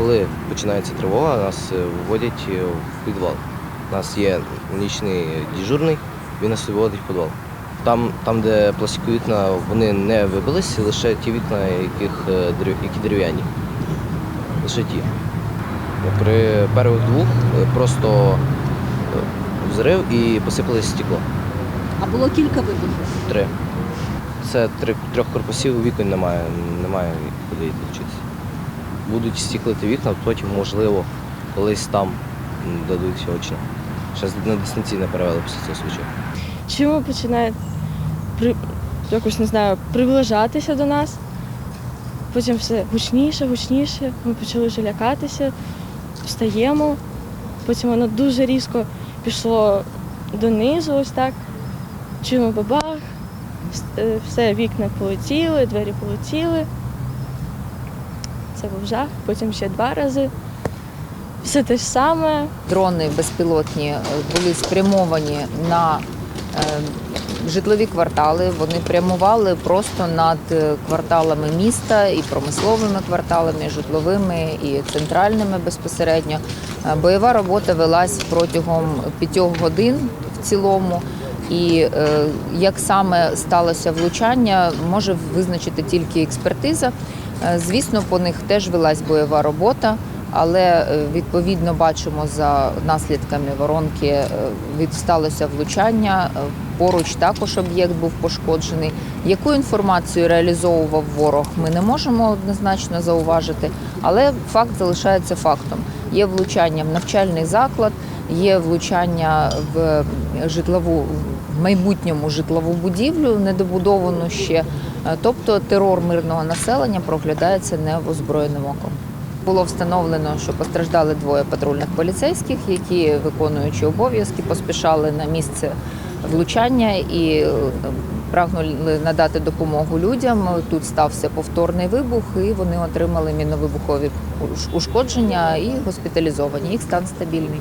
коли починається тривога, нас е, виводять е, в підвал. У нас є нічний дежурний, він нас виводить в підвал. Там, там де пластикові вікна, вони не вибилися, лише ті вікна, яких, е, які дерев'яні. Лише ті. При перших двох просто взрив і посипалось стекло. А було кілька вибухів. Три. Це три, трьох корпусів вікон немає, немає куди йти вчитися. Будуть стіклити вікна, потім, можливо, колись там дадуть очно. Зараз на дистанційне перевели після цього случаю. чому починають при... якось не знаю, приближатися до нас. Потім все гучніше, гучніше. Ми почали вже лякатися, встаємо. Потім воно дуже різко пішло донизу, ось так. Чуємо бабах, е, все, вікна полетіли, двері полетіли. Це був жах, потім ще два рази. Все те ж саме. Дрони безпілотні були спрямовані на е, житлові квартали. Вони прямували просто над е, кварталами міста і промисловими кварталами, і житловими і центральними безпосередньо. Е, Бойова робота велась протягом п'ятьох годин в цілому. І як саме сталося влучання, може визначити тільки експертиза. Е, Звісно, по них теж велась бойова робота, але е, відповідно бачимо за наслідками воронки е, від сталося влучання. Поруч також об'єкт був пошкоджений. Яку інформацію реалізовував ворог, ми не можемо однозначно зауважити, але факт залишається фактом. Є влучання в навчальний заклад, є влучання в житлову в майбутньому житлову будівлю, недобудовану ще. Е, Тобто терор мирного населення проглядається неозброєним оком. Було встановлено, що постраждали двоє патрульних поліцейських, які, виконуючи обов'язки, поспішали на місце влучання і е, прагнули надати допомогу людям. Тут стався повторний вибух, і вони отримали міновибухові ушкодження і госпіталізовані. Їх стан стабільний.